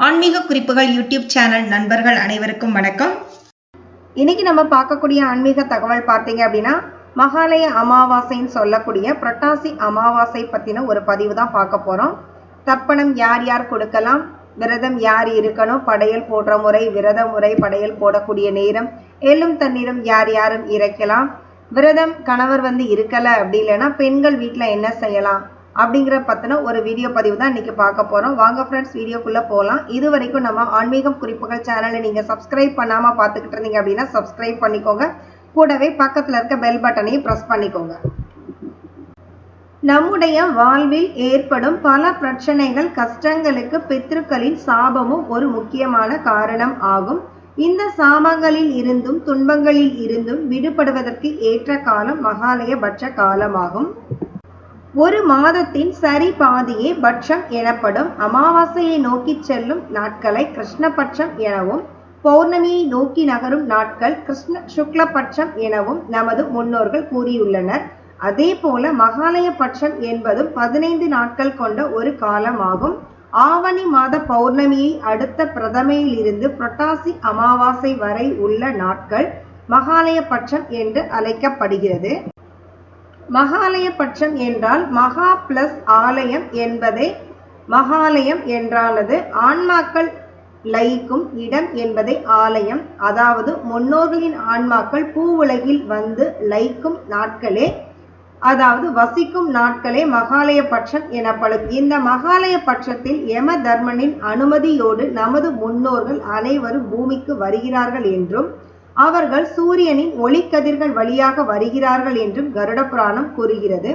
ஆன்மீக குறிப்புகள் YouTube channel நண்பர்கள் அனைவருக்கும் வணக்கம். இன்னைக்கு நம்ம பார்க்கக்கூடிய ஆன்மீக தகவல் பார்த்தீங்க அப்படின்னா மகாலய அமாவாசைன்னு சொல்லக்கூடிய புரட்டாசி அமாவாசை பத்தின ஒரு பதிவு தான் பார்க்க போறோம். தர்ப்பணம் யார் யார் கொடுக்கலாம் விரதம் யார் இருக்கணும் படையல் போடுற முறை விரத முறை படையல் போடக்கூடிய நேரம் எள்ளும் தண்ணீரும் யார் யாரும் இறைக்கலாம் விரதம் கணவர் வந்து இருக்கல அப்படி இல்லைன்னா பெண்கள் வீட்டில் என்ன செய்யலாம் அப்படிங்கிற பற்றின ஒரு வீடியோ பதிவு தான் இன்றைக்கி பார்க்க போகிறோம் வாங்க ஃப்ரெண்ட்ஸ் வீடியோக்குள்ளே போகலாம் இது வரைக்கும் நம்ம ஆன்மீகம் குறிப்புகள் சேனலை நீங்கள் சப்ஸ்கிரைப் பண்ணாமல் பார்த்துக்கிட்டு இருந்தீங்க அப்படின்னா சப்ஸ்கிரைப் பண்ணிக்கோங்க. கூடவே பக்கத்தில் இருக்க பெல் பட்டனையும் ப்ரெஸ் பண்ணிக்கோங்க. நம்முடைய வாழ்வில் ஏற்படும் பல பிரச்சனைகள் கஷ்டங்களுக்கு பித்ருக்களின் சாபமும் ஒரு முக்கியமான காரணம் ஆகும். இந்த சாபங்களில் இருந்தும் துன்பங்களில் இருந்தும் விடுபடுவதற்கு ஏற்ற காலம் மகாலயபட்ச காலமாகும். ஒரு மாதத்தின் சரி பாதியே பட்சம் எனப்படும் அமாவாசையை நோக்கி செல்லும் நாட்களை கிருஷ்ணபட்சம் எனவும் பௌர்ணமியை நோக்கி நகரும் நாட்கள் கிருஷ்ண சுக்லபட்சம் எனவும் நமது முன்னோர்கள் கூறியுள்ளனர். அதே போல மகாலய பட்சம் என்பதும் பதினைந்து நாட்கள் கொண்ட ஒரு காலமாகும். ஆவணி மாத பௌர்ணமியை அடுத்த பிரதமையிலிருந்து புரட்டாசி அமாவாசை வரை உள்ள நாட்கள் மகாலய பட்சம் என்று அழைக்கப்படுகிறது. மகாலய பட்சம் என்றால் மகா பிளஸ் ஆலயம் என்பதை மகாலயம் என்றானது. ஆன்மாக்கள் லயிக்கும் இடம் என்பதை ஆலயம். அதாவது முன்னோர்களின் ஆன்மாக்கள் பூவுலகில் வந்து லயிக்கும் நாட்களே அதாவது வசிக்கும் நாட்களே மகாலய பட்சம் எனப்படும். இந்த மகாலய பட்சத்தில் யம தர்மனின் அனுமதியோடு நமது முன்னோர்கள் அனைவரும் பூமிக்கு வருகிறார்கள் என்றும் அவர்கள் சூரியனின் ஒளிக்கதிர்கள் வழியாக வருகிறார்கள் என்றும் கருட புராணம் கூறுகிறது.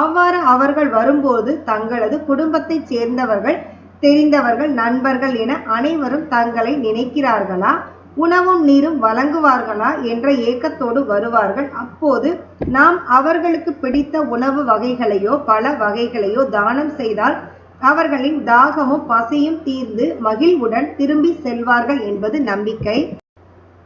அவ்வாறு அவர்கள் வரும்போது தங்களது குடும்பத்தைச் சேர்ந்தவர்கள் தெரிந்தவர்கள் நண்பர்கள் என அனைவரும் தங்களை நினைக்கிறார்களா? உணவும் நீரும் வழங்குவார்களா என்ற ஏக்கத்தோடு வருவார்கள். அப்போது நாம் அவர்களுக்கு பிடித்த உணவு வகைகளையோ பல வகைகளையோ தானம் செய்தால் அவர்களின் தாகமும் பசியும் தீர்ந்து மகிழ்வுடன் திரும்பி செல்வார்கள் என்பது நம்பிக்கை.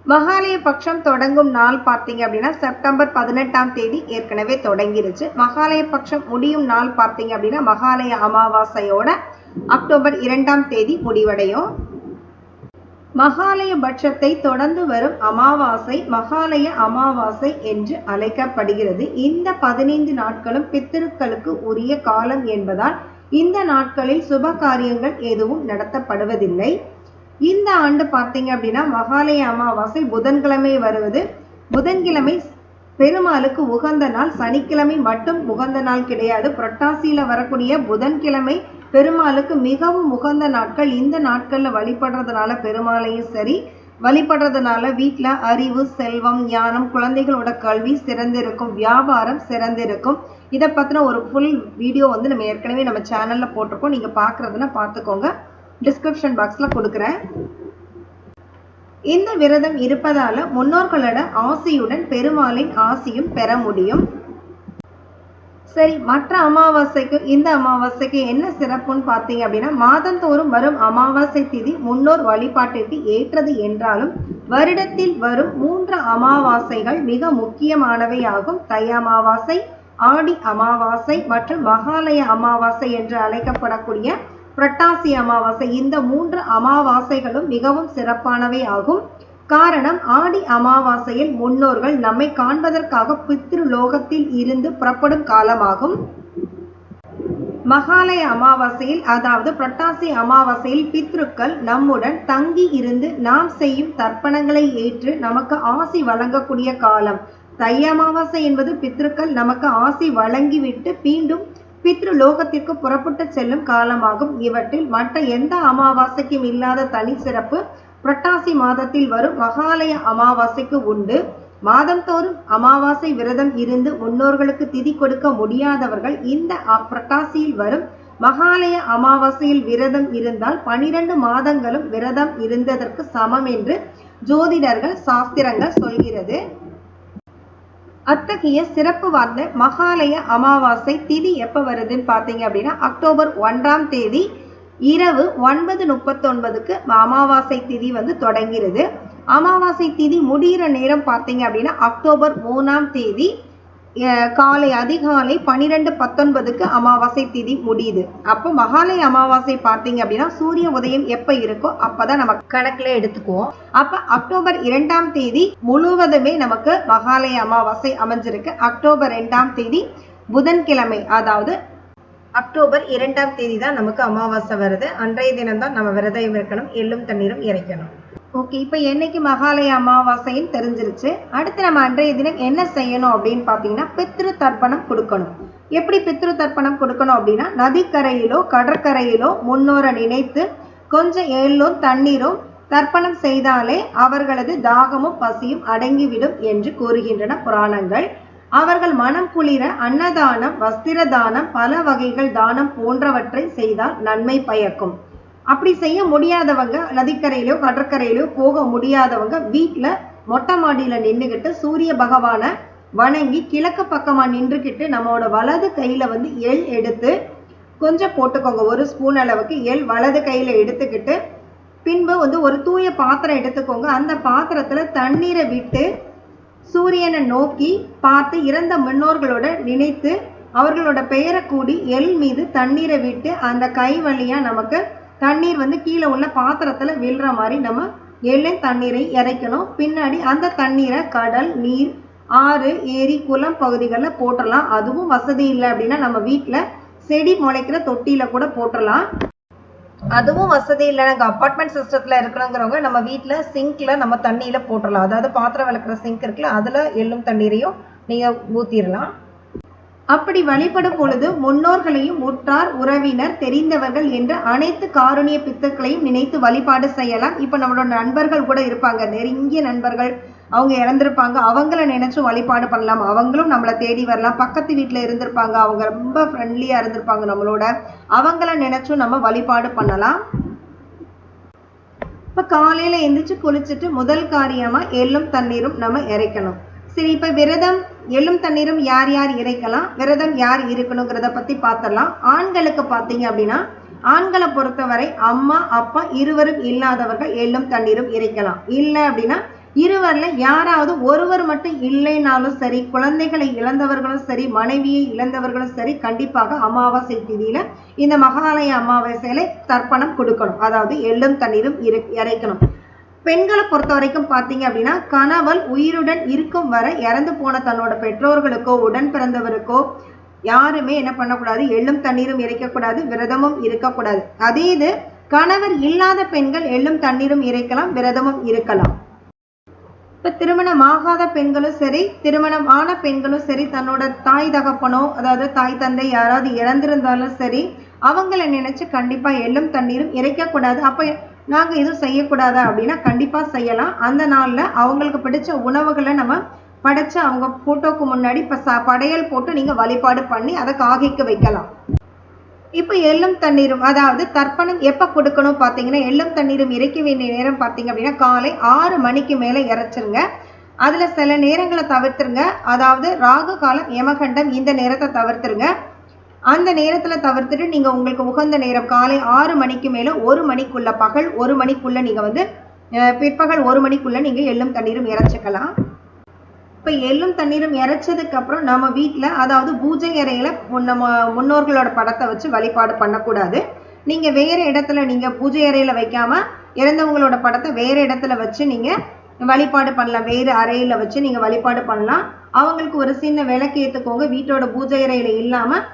மகாலய பட்சம் தொடங்கும் நாள் பார்த்தீங்க அப்படின்னா செப்டம்பர் பதினெட்டாம் தேதி ஏற்கனவே தொடங்கிருச்சு. மகாலய பட்சம் முடியும் நாள் பார்த்தீங்க அப்படின்னா மகாலய அமாவாசையோட அக்டோபர் இரண்டாம் தேதி முடிவடையும். மகாலய பட்சத்தை தொடர்ந்து வரும் அமாவாசை மகாலய அமாவாசை என்று அழைக்கப்படுகிறது. இந்த பதினைந்து நாட்களும் பித்திருக்களுக்கு உரிய காலம் என்பதால் இந்த நாட்களில் சுப காரியங்கள் எதுவும் நடத்தப்படுவதில்லை. இந்த ஆண்டு பார்த்தீங்க அப்படின்னா மகாலய அமாவாசை புதன்கிழமை வருவது. புதன்கிழமை பெருமாளுக்கு உகந்த நாள். சனிக்கிழமை மட்டும் உகந்த நாள் கிடையாது. புரட்டாசியில வரக்கூடிய புதன்கிழமை பெருமாளுக்கு மிகவும் உகந்த நாட்கள். இந்த நாட்கள்ல வழிபடுறதுனால பெருமாளையும் சரி வழிபடுறதுனால வீட்டில் அறிவு செல்வம் ஞானம் குழந்தைகளோட கல்வி சிறந்திருக்கும். வியாபாரம் சிறந்திருக்கும். இதை பற்றின ஒரு ஃபுல் வீடியோ வந்து நம்ம ஏற்கனவே நம்ம சேனலில் போட்டிருக்கோம். நீங்கள் பார்க்குறதுன்னா பார்த்துக்கோங்க டிஸ்கிரிப்ஷன் பாக்ஸில் கொடுக்குறேன். இந்த விரதம் இருப்பதால முன்னோர்களோட ஆசியுடன் பெருமாளின் ஆசியும் பெற முடியும். சரி மற்ற அமாவாசைக்கு இந்த அமாவாசைக்கு என்ன சிறப்புன்னு பார்த்தீங்க அப்படின்னா மாதந்தோறும் வரும் அமாவாசை திதி முன்னோர் வழிபாட்டிற்கு ஏற்றது என்றாலும் வருடத்தில் வரும் மூன்று அமாவாசைகள் மிக முக்கியமானவையாகும். தை அமாவாசை ஆடி அமாவாசை மற்றும் மகாலய அமாவாசை என்று அழைக்கப்படக்கூடிய புரட்டாசி அமாவாசை. இந்த மூன்று அமாவாசைகளும் மிகவும் சிறப்பானவை ஆகும். காரணம் ஆடி அமாவாசையில் முன்னோர்கள் நம்மை காண்பதற்காக பித்ரு லோகத்தில் இருந்து புறப்படும் காலமாகும். மகாலய அமாவாசையில் அதாவது புரட்டாசி அமாவாசையில் பித்ருக்கள் நம்முடன் தங்கி இருந்து நாம் செய்யும் தர்ப்பணங்களை ஏற்று நமக்கு ஆசி வழங்கக்கூடிய காலம். தை அமாவாசை என்பது பித்ருக்கள் நமக்கு ஆசி வழங்கிவிட்டு மீண்டும் பித்ரு லோகத்திற்கு புறப்பட்டு செல்லும் காலமாகும். இவற்றில் மற்ற எந்த அமாவாசைக்கும் இல்லாத தனி சிறப்பு புரட்டாசி மாதத்தில் வரும் மகாலய அமாவாசைக்கு உண்டு. மாதந்தோறும் அமாவாசை விரதம் இருந்து முன்னோர்களுக்கு திதி கொடுக்க முடியாதவர்கள் இந்த புரட்டாசியில் வரும் மகாலய அமாவாசையில் விரதம் இருந்தால் பனிரெண்டு மாதங்களும் விரதம் இருந்ததற்கு சமம் என்று ஜோதிடர்கள் சாஸ்திரங்கள் சொல்கிறது. அத்தகைய சிறப்பு வாய்ந்த மகாலய அமாவாசை திதி எப்போ வருதுன்னு பார்த்தீங்க அப்படின்னா அக்டோபர் ஒன்றாம் தேதி இரவு ஒன்பது முப்பத்தொன்பதுக்கு அமாவாசை திதி வந்து தொடங்கிறது. அமாவாசை திதி முடிகிற நேரம் பார்த்தீங்க அப்படின்னா அக்டோபர் மூணாம் தேதி காலை அதிகாலை பன்னிரெண்டு பத்தொன்பதுக்கு அமாவாசை திதி முடியுது. அப்போ மகாலய அமாவாசை பார்த்தீங்க அப்படின்னா சூரிய உதயம் எப்போ இருக்கோ அப்பதான் நம்ம கணக்கில் எடுத்துக்குவோம். அப்போ அக்டோபர் இரண்டாம் தேதி முழுவதுமே நமக்கு மகாலய அமாவாசை அமைஞ்சிருக்கு. அக்டோபர் ரெண்டாம் தேதி புதன்கிழமை அதாவது அக்டோபர் இரண்டாம் தேதி தான் நமக்கு அமாவாசை வருது. அன்றைய தினம் தான் நம்ம விரதம் இருக்கணும் எள்ளும் தண்ணீரும் இறைக்கணும். ஓகே இப்போ என்னைக்கு மகாலய அமாவாசைன்னு தெரிஞ்சிருச்சு. அடுத்து நம்ம அன்றைய தினம் என்ன செய்யணும் அப்படின்னு பார்த்தீங்கன்னா பித்ரு தர்ப்பணம் கொடுக்கணும். எப்படி பித்ரு தர்ப்பணம் கொடுக்கணும் அப்படின்னா நதிக்கரையிலோ கடற்கரையிலோ முன்னோரை நினைத்து கொஞ்சம் எள்ளும் தண்ணீரும் தர்ப்பணம் செய்தாலே அவர்களது தாகமும் பசியும் அடங்கிவிடும் என்று கூறுகின்றன புராணங்கள். அவர்கள் மனம் குளிர அன்னதானம் வஸ்திர தானம் பல வகைகள் தானம் போன்றவற்றை செய்தால் நன்மை பயக்கும். அப்படி செய்ய முடியாதவங்க நதிக்கரையிலோ கடற்கரையிலோ போக முடியாதவங்க வீட்டில் மொட்டை மாடியில் நின்றுக்கிட்டு சூரிய பகவானை வணங்கி கிழக்கு பக்கமாக நின்றுக்கிட்டு நம்மளோட வலது கையில் வந்து எள் எடுத்து கொஞ்சம் போட்டுக்கோங்க. ஒரு ஸ்பூன் அளவுக்கு எள் வலது கையில் எடுத்துக்கிட்டு பின்பு வந்து ஒரு தூய பாத்திரம் எடுத்துக்கோங்க. அந்த பாத்திரத்தில் தண்ணீரை விட்டு சூரியனை நோக்கி பார்த்து இறந்த முன்னோர்களோட நினைத்து அவர்களோட பெயரை கூடி எள் மீது தண்ணீரை விட்டு அந்த கை வழியாக நமக்கு தண்ணீர் வந்து கீழே உள்ள பாத்திரத்தில் விழுற மாதிரி நம்ம எள்ளு தண்ணீரை இறைக்கணும். பின்னாடி அந்த தண்ணீரை கடல் நீர் ஆறு ஏரி குளம் பகுதிகளில் போட்டுடலாம் அதுவும் வசதி இல்லை அப்படின்னா நம்ம வீட்டில் செடி முளைக்கிற தொட்டியில் கூட போட்டுடலாம் அதுவும் வசதி இல்லை. நாங்கள் அப்பார்ட்மெண்ட் சிஸ்டத்தில் இருக்கணுங்கிறவங்க நம்ம வீட்டில் சிங்கில் நம்ம தண்ணியில் போட்டுடலாம் அதாவது பாத்திரம் விளக்குற சிங்க் இருக்குல்ல அதில் எள்ளும் தண்ணீரையும் நீங்கள் ஊற்றிடலாம் அப்படி வழிபடும் பொழுது முன்னோர்களையும் உற்றார் உறவினர் தெரிந்தவர்கள் என்ற அனைத்து காருணிய பித்துக்களையும் நினைத்து வழிபாடு செய்யலாம். இப்போ நம்மளோட நண்பர்கள் கூட இருப்பாங்க. நெருங்கிய நண்பர்கள் அவங்க இறந்திருப்பாங்க. அவங்கள நினைச்சும் வழிபாடு பண்ணலாம். அவங்களும் நம்மளை தேடி வரலாம். பக்கத்து வீட்டில் இருந்திருப்பாங்க. அவங்க ரொம்ப ஃப்ரெண்ட்லியாக இருந்திருப்பாங்க நம்மளோட. அவங்கள நினைச்சும் நம்ம வழிபாடு பண்ணலாம். இப்போ காலையில் எந்திரிச்சு குளிச்சுட்டு முதல் காரியமாக எள்ளும் தண்ணீரும் நம்ம இறைக்கணும். சரி இப்போ விரதம் எள்ளும் தண்ணீரும் யார் யார் இறைக்கலாம்? விரதம் யார் இருக்கணுங்கிறத பற்றி பார்த்துடலாம் ஆண்களுக்கு பார்த்தீங்க அப்படின்னா ஆண்களை பொறுத்தவரை அம்மா அப்பா இருவரும் இல்லாதவர்கள் எள்ளும் தண்ணீரும் இறைக்கலாம். இல்லை அப்படின்னா இருவர்ல யாராவது ஒருவர் மட்டும் இல்லைனாலும் சரி குழந்தைகளை இழந்தவர்களும் சரி மனைவியை இழந்தவர்களும் சரி கண்டிப்பாக அமாவாசை திதியில இந்த மகாலய அமாவாசையில தர்ப்பணம் கொடுக்கணும். அதாவது எள்ளும் தண்ணீரும் இறைக்கணும். பெண்களை பொறுத்த வரைக்கும் பார்த்தீங்க அப்படின்னா கணவன் உயிருடன் இருக்கும் வரை இறந்து போன தன்னோட பெற்றோர்களுக்கோ உடன் பிறந்தவருக்கோ யாருமே என்ன பண்ணக்கூடாது? எள்ளும் தண்ணீரும் இறைக்கக்கூடாது விரதமும் இருக்கக்கூடாது. அதே இது கணவர் இல்லாத பெண்கள் எள்ளும் தண்ணீரும் இறைக்கலாம் விரதமும் இருக்கலாம். இப்ப திருமணம் ஆகாத பெண்களும் சரி திருமணம் ஆன பெண்களும் சரி தன்னோட தாய் தகப்பனோ அதாவது தாய் தந்தை யாராவது இறந்திருந்தாலும் சரி அவங்கள நினைச்சு கண்டிப்பா எள்ளும் தண்ணீரும் இறைக்கக்கூடாது. அப்ப நாங்கள் எதுவும் செய்யக்கூடாதா அப்படின்னா கண்டிப்பாக செய்யலாம். அந்த நாளில் அவங்களுக்கு பிடிச்ச உணவுகளை நம்ம படைச்சு அவங்க ஃபோட்டோக்கு முன்னாடி இப்போ ச- படையல் போட்டு நீங்கள் வழிபாடு பண்ணி அதை காகிக்க வைக்கலாம். இப்போ எள்ளும் தண்ணீரும் அதாவது தர்ப்பணம் எப்போ கொடுக்கணும் பார்த்தீங்கன்னா எள்ளும் தண்ணீரும் இறைக்க வேண்டிய நேரம் பார்த்தீங்க அப்படின்னா காலை ஆறு மணிக்கு மேலே இறைச்சிருங்க. அதில் சில நேரங்களை தவிர்த்துருங்க. அதாவது ராகு காலம் யமகண்டம் இந்த நேரத்தை தவிர்த்துருங்க. அந்த நேரத்தில் தவிர்த்துட்டு நீங்கள் உங்களுக்கு உகந்த நேரம் காலை ஆறு மணிக்கு மேலே ஒரு மணிக்குள்ள பகல் ஒரு மணிக்குள்ள நீங்கள் வந்து பிற்பகல் ஒரு மணிக்குள்ள நீங்கள் எள்ளும் தண்ணீரும் இறைச்சிக்கலாம். இப்போ எள்ளும் தண்ணீரும் இறைச்சதுக்கப்புறம் நம்ம வீட்டில் அதாவது பூஜை அறையில் நம்ம முன்னோர்களோட படத்தை வச்சு வழிபாடு பண்ணக்கூடாது. நீங்கள் வேறு இடத்துல நீங்கள் பூஜை அறையில் வைக்காமல் இறந்தவங்களோட படத்தை வேறு இடத்துல வச்சு நீங்கள் வழிபாடு பண்ணலாம். வேறு அறையில் வச்சு நீங்கள் வழிபாடு பண்ணலாம். அவங்களுக்கு ஒரு சின்ன விளக்கு ஏற்றுக்கோங்க வீட்டோட பூஜை அறையில் இல்லாமல்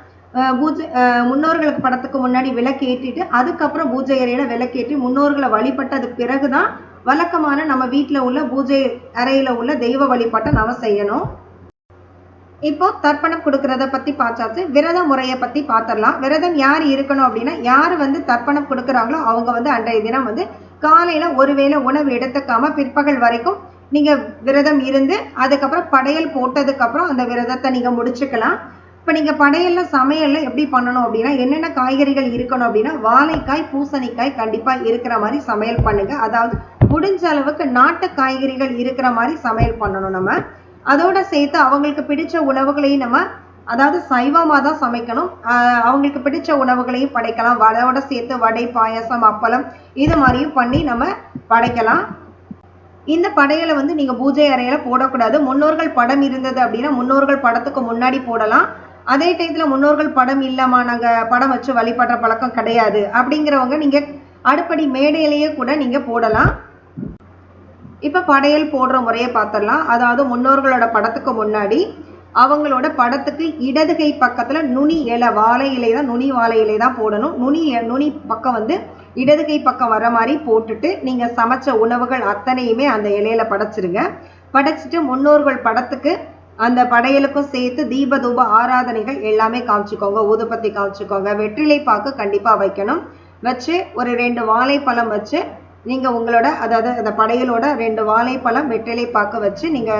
பூஜை முன்னோர்களுக்கு படத்துக்கு முன்னாடி விளக்கேற்றிட்டு அதுக்கப்புறம் பூஜை அறையில் விளக்கேற்றி முன்னோர்களை வழிபட்டதுக்கு பிறகு தான் வழக்கமான நம்ம வீட்டில் உள்ள பூஜை அறையில் உள்ள தெய்வ வழிபாட்டை நாம செய்யணும். இப்போ தர்ப்பணம் கொடுக்கறத பத்தி பார்த்தாச்சு. விரத முறையை பத்தி பார்த்துடலாம். விரதம் யார் இருக்கணும் அப்படின்னா யார் வந்து தர்ப்பணம் கொடுக்குறாங்களோ அவங்க வந்து அன்றைய தினம் வந்து காலையில ஒருவேளை உணவு எடுத்துக்காம பிற்பகல் வரைக்கும் நீங்க விரதம் இருந்து அதுக்கப்புறம் படையல் போட்டதுக்கு அப்புறம் அந்த விரதத்தை நீங்க முடிச்சுக்கலாம். இப்போ நீங்க படையல்ல சமையல்ல எப்படி பண்ணணும் அப்படின்னா என்னென்ன காய்கறிகள் இருக்கணும் அப்படின்னா வாழைக்காய் பூசணிக்காய் கண்டிப்பா இருக்கிற மாதிரி சமையல் பண்ணுங்க. அதாவது முடிஞ்ச அளவுக்கு நாட்டு காய்கறிகள் இருக்கிற மாதிரி சமையல் பண்ணணும் நம்ம. அதோட சேர்த்து அவங்களுக்கு பிடிச்ச உணவுகளையும் நம்ம அதாவது சைவமாக தான் சமைக்கணும். அவங்களுக்கு பிடிச்ச உணவுகளையும் படைக்கலாம். வடையோட சேர்த்து வடை பாயசம் அப்பளம் இது மாதிரியும் பண்ணி நம்ம படைக்கலாம். இந்த படையலை வந்து நீங்க பூஜை அறையில போடக்கூடாது. முன்னோர்கள் படம் இருந்தது அப்படின்னா முன்னோர்கள் படத்துக்கு முன்னாடி போடலாம். அதே டயத்துல முன்னோர்கள் படம் இல்லாம நாங்க படம் வச்சு வழிபடுற பழக்கம் கிடையாது. அப்படிங்கிறவங்க நீங்க அடுப்படி மேடையிலேயே கூட நீங்க போடலாம். இப்ப படையல் போடுற முறையை பார்த்துடலாம். அதாவது முன்னோர்களோட படத்துக்கு முன்னாடி அவங்களோட படத்துக்கு இடதுகை பக்கத்தில் பக்கத்துல நுனி இலை வாழை இலை தான் நுனி வாழை இலை தான் போடணும். நுனி நுனி பக்கம் வந்து இடதுகை பக்கம் வர மாதிரி போட்டுட்டு நீங்க சமைச்ச உணவுகள் அத்தனையுமே அந்த இலையில படைச்சிருங்க. படைச்சிட்டு முன்னோர்கள் படத்துக்கு அந்த படையலுக்கும் சேர்த்து தீபதூப ஆராதனைகள் எல்லாமே காமிச்சுக்கோங்க. ஊதுபத்தி காமிச்சுக்கோங்க. வெற்றிலை பாக்கு கண்டிப்பா வைக்கணும். வச்சு ஒரு ரெண்டு வாழைப்பழம் வச்சு நீங்க உங்களோட அதாவது அந்த படையலோட ரெண்டு வாழைப்பழம் வெற்றிலை பாக்கு வச்சு நீங்க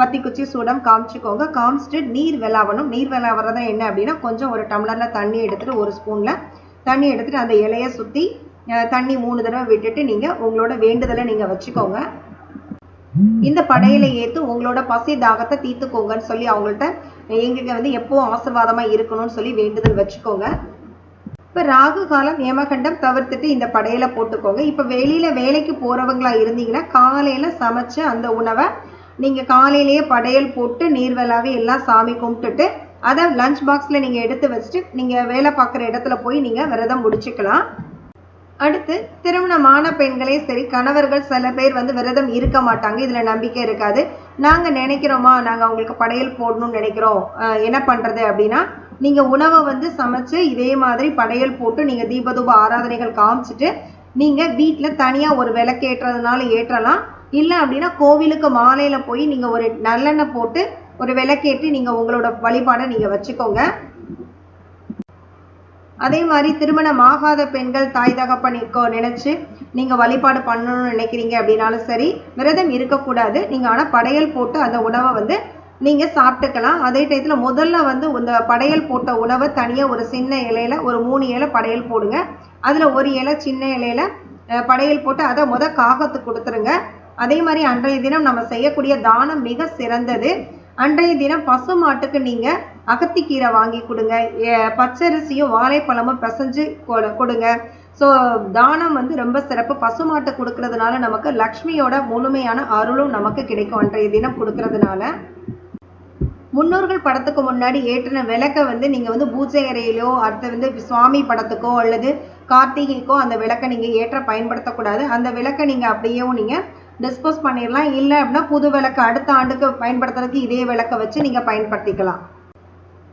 பத்தி குச்சி சூடம் காமிச்சுக்கோங்க. காமிச்சிட்டு நீர் விளாவணும் நீர் விளாவறது என்ன அப்படின்னா கொஞ்சம் ஒரு டம்ளர்ல தண்ணி எடுத்துட்டு ஒரு ஸ்பூன்ல தண்ணி எடுத்துட்டு அந்த இலைய சுத்தி தண்ணி மூணு தடவை விட்டுட்டு நீங்க உங்களோட வேண்டுதலை நீங்க வச்சுக்கோங்க. இந்த படையில ஏத்து உங்களோட பசி தாகத்தை தீர்த்துக்கோங்கன்னு சொல்லி அவங்கள்ட்ட எங்களுக்கு வந்து எப்பவும் ஆசிர்வாதமா இருக்கணும்னு சொல்லி வேண்டுதல் வச்சுக்கோங்க. இப்ப ராகு காலம் ஏமகண்டம் தவிர்த்துட்டு இந்த படையில போட்டுக்கோங்க. இப்ப வெளியில வேலைக்கு போறவங்களா இருந்தீங்கன்னா காலையில சமைச்சு அந்த உணவை நீங்க காலையிலேயே படையல் போட்டு நீர்வலாவே எல்லாம் சாமி கும்பிட்டுட்டு அதை லஞ்ச் பாக்ஸ்ல நீங்க எடுத்து வச்சுட்டு நீங்க வேலை பார்க்குற இடத்துல போய் நீங்க விரதம் முடிச்சுக்கலாம். அடுத்து திருமணமான பெண்களே சரி கணவர்கள் சில பேர் வந்து விரதம் இருக்க மாட்டாங்க இதில் நம்பிக்கை இருக்காது. நாங்கள் நினைக்கிறோமா? நாங்கள் அவங்களுக்கு படையல் போடணும்னு நினைக்கிறோம். என்ன பண்ணுறது அப்படின்னா நீங்கள் உணவை வந்து சமைச்சு இதே மாதிரி படையல் போட்டு நீங்கள் தீபதூப ஆராதனைகள் காமிச்சிட்டு நீங்கள் வீட்டில் தனியாக ஒரு விளக்கு ஏற்றுறதுனால ஏற்றலாம். இல்லை அப்படின்னா கோவிலுக்கு மாலையில் போய் நீங்கள் ஒரு நல்லெண்ணெய் போட்டு ஒரு விளக்கேற்றி நீங்கள் உங்களோட வழிபாடை நீங்கள் வச்சுக்கோங்க. அதே மாதிரி திருமணம் ஆகாத பெண்கள் தாய் தகப்பனுக்கோ நினைச்சு நீங்க வழிபாடு பண்ணணும்னு நினைக்கிறீங்க அப்படின்னாலும் சரி விரதம் இருக்கக்கூடாது. நீங்க ஆனா படையல் போட்டு அந்த உணவை வந்து நீங்க சாப்பிட்டுக்கலாம். அதே டயத்துல முதல்ல வந்து இந்த படையல் போட்ட உணவை தனியா ஒரு சின்ன இலையில ஒரு மூணு இலை படையல் போடுங்க. அதுல ஒரு இலை சின்ன இலையில படையல் போட்டு அதை முத காகத்துக்கு கொடுத்துருங்க. அதே மாதிரி அன்றைய தினம் நம்ம செய்யக்கூடிய தானம் மிக சிறந்தது. அன்றைய தினம் பசு மாட்டுக்கு நீங்கள் அகத்திக்கீரை வாங்கி கொடுங்க. பச்சரிசியும் வாழைப்பழமும் பிசைஞ்சு கொடுங்க. ஸோ தானம் வந்து ரொம்ப சிறப்பு. பசுமாட்டை கொடுக்கறதுனால நமக்கு லக்ஷ்மியோட முழுமையான அருளும் நமக்கு கிடைக்கும் அன்றைய தினம் கொடுக்கறதுனால. முன்னோர்கள் படத்துக்கு முன்னாடி ஏற்றின விளக்கை வந்து நீங்கள் வந்து பூஜை அறையிலோ அடுத்து வந்து சுவாமி படத்துக்கோ அல்லது கார்த்திகைக்கோ அந்த விளக்கை நீங்கள் ஏற்ற பயன்படுத்தக்கூடாது. அந்த விளக்கை நீங்கள் அப்படியேவும் நீங்கள் டிஸ்போஸ் பண்ணிடலாம் இல்லை அப்படின்னா புது விளக்கு அடுத்த ஆண்டுக்கு பயன்படுத்துறதுக்கு இதே விளக்கை வச்சு நீங்கள் பயன்படுத்திக்கலாம்.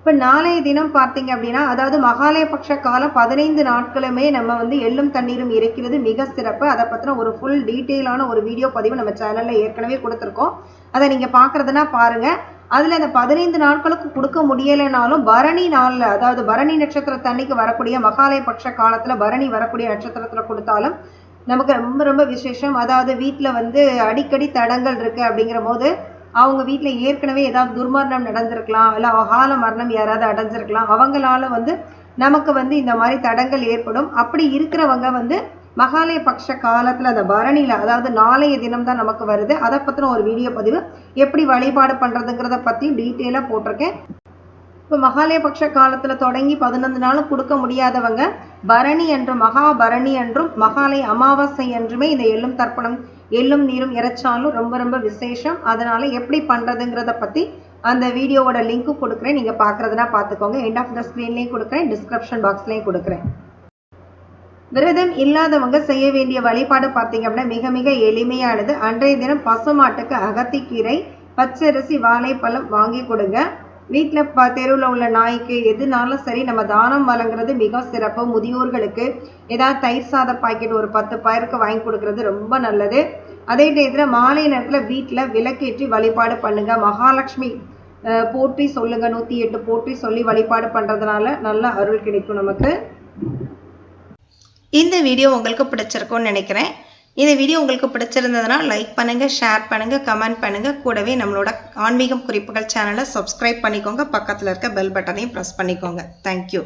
இப்போ நாளைய தினம் பார்த்தீங்க அப்படின்னா அதாவது மகாலய பட்ச காலம் பதினைந்து நாட்களுமே நம்ம வந்து எள்ளும் தண்ணீரும் இறைக்கிறது மிக சிறப்பு. அதை பற்றின ஒரு ஃபுல் டீட்டெயிலான ஒரு வீடியோ பதிவு நம்ம சேனலில் ஏற்கனவே கொடுத்துருக்கோம். அதை நீங்கள் பார்க்குறதுனா பாருங்க. அதில் அந்த பதினைந்து நாட்களுக்கு கொடுக்க முடியலைனாலும் பரணி நாளில் அதாவது பரணி நட்சத்திரத்தன்னைக்கு வரக்கூடிய மகாலய பட்ச காலத்தில் பரணி வரக்கூடிய நட்சத்திரத்தில் கொடுத்தாலும் நமக்கு ரொம்ப ரொம்ப விசேஷம். அதாவது வீட்டில் வந்து அடிக்கடி தடங்கள் இருக்குது அப்படிங்கிற போது அவங்க வீட்டில் ஏற்கனவே ஏதாவது துர்மரணம் நடந்திருக்கலாம் இல்லை அகால மரணம் யாராவது அடைஞ்சிருக்கலாம். அவங்களால வந்து நமக்கு வந்து இந்த மாதிரி தடங்கள் ஏற்படும். அப்படி இருக்கிறவங்க வந்து மகாலய பக்ஷ காலத்துல அந்த பரணியில அதாவது நாளைய தினம் தான் நமக்கு வருது. அதை பற்றின ஒரு வீடியோ பதிவு எப்படி வழிபாடு பண்றதுங்கிறத பற்றி டீட்டெயிலாக போட்டிருக்கேன். இப்போ மகாலய பக்ஷ காலத்தில் தொடங்கி பதினொன்று நாளும் கொடுக்க முடியாதவங்க பரணி என்றும் மகாபரணி என்றும் மகாலய அமாவாசை என்றுமே இந்த எள்ளும் தர்ப்பணம் எள்ளும் நீரும் இறைச்சாலும் ரொம்ப ரொம்ப விசேஷம். அதனால எப்படி பண்றதுங்கிறத பத்தி அந்த வீடியோவோட லிங்க் கொடுக்குறேன். நீங்க பார்க்குறதுனா பார்த்துக்கோங்க எண்ட் ஆஃப் த ஸ்க்ரீன்லேயும் கொடுக்குறேன். டிஸ்கிரிப்ஷன் பாக்ஸ்லேயும் கொடுக்குறேன். விரதம் இல்லாதவங்க செய்ய வேண்டிய வழிபாடு பார்த்தீங்க அப்படின்னா மிக மிக எளிமையானது. அன்றைய தினம் பசுமாட்டுக்கு அகத்திக்கீரை பச்சரிசி வாழைப்பழம் வாங்கி கொடுங்க. வீட்டில் ப தெருவில் உள்ள நாய்க்கு எதுனாலும் சரி நம்ம தானம் வழங்குறது மிக சிறப்பு. முதியோர்களுக்கு ஏதாவது தயிர் சாத பாக்கெட் ஒரு பத்து பேருக்கு வாங்கி கொடுக்கறது ரொம்ப நல்லது. அதே டயத்தில் மாலை நேரத்தில் வீட்டில் விளக்கேற்றி வழிபாடு பண்ணுங்க. மகாலட்சுமி போற்றி சொல்லுங்க. நூற்றி எட்டு போற்றி சொல்லி வழிபாடு பண்ணுறதுனால நல்ல அருள் கிடைக்கும் நமக்கு. இந்த வீடியோ உங்களுக்கு பிடிச்சிருக்கும்னு நினைக்கிறேன். இந்த வீடியோ உங்களுக்கு பிடிச்சிருந்ததுன்னா லைக் பண்ணுங்கள் ஷேர் பண்ணுங்கள் கமெண்ட் பண்ணுங்கள் கூடவே நம்மளோட ஆன்மீகம் குறிப்புகள் சேனலை சப்ஸ்கிரைப் பண்ணிக்கோங்க. பக்கத்தில் இருக்க பெல் பட்டனையும் ப்ரெஸ் பண்ணிக்கோங்க. தேங்க்யூ